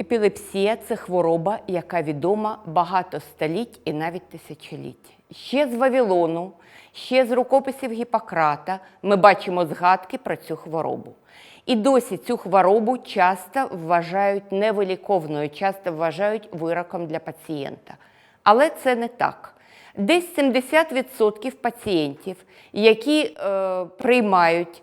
Епілепсія це хвороба, яка відома багато століть і навіть тисячоліть. Ще з Вавилону, ще з рукописів Гіппократа ми бачимо згадки про цю хворобу. І досі цю хворобу часто вважають невиліковною, часто вважають вироком для пацієнта. Але це не так. Десь 70% пацієнтів, які е, приймають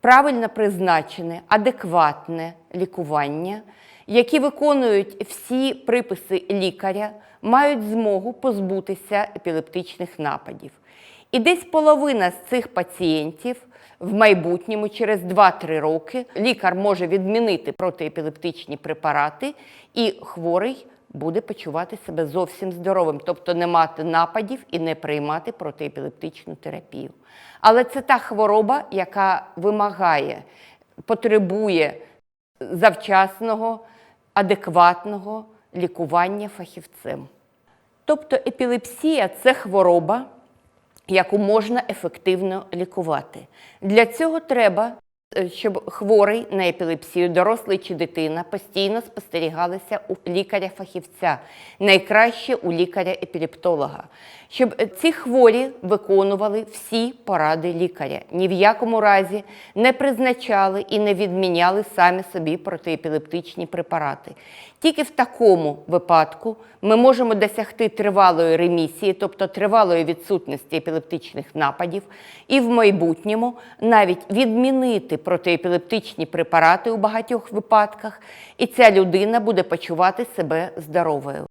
правильно призначене, адекватне лікування, які виконують всі приписи лікаря, мають змогу позбутися епілептичних нападів. І десь половина з цих пацієнтів в майбутньому, через 2-3 роки, лікар може відмінити протиепілептичні препарати, і хворий буде почувати себе зовсім здоровим, тобто не мати нападів і не приймати протиепілептичну терапію. Але це та хвороба, яка вимагає, потребує завчасного, адекватного лікування фахівцем. Тобто епілепсія це хвороба, яку можна ефективно лікувати. Для цього треба, щоб хворий на епілепсію, дорослий чи дитина, постійно спостерігалися у лікаря-фахівця, найкраще у лікаря-епілептолога, щоб е, ці хворі виконували всі поради лікаря, ні в якому разі не призначали і не відміняли самі собі протиепілептичні препарати. Тільки в такому випадку ми можемо досягти тривалої ремісії, тобто тривалої відсутності епілептичних нападів, і в майбутньому навіть відмінити протиепілептичні препарати у багатьох випадках, і ця людина буде почувати себе здоровою.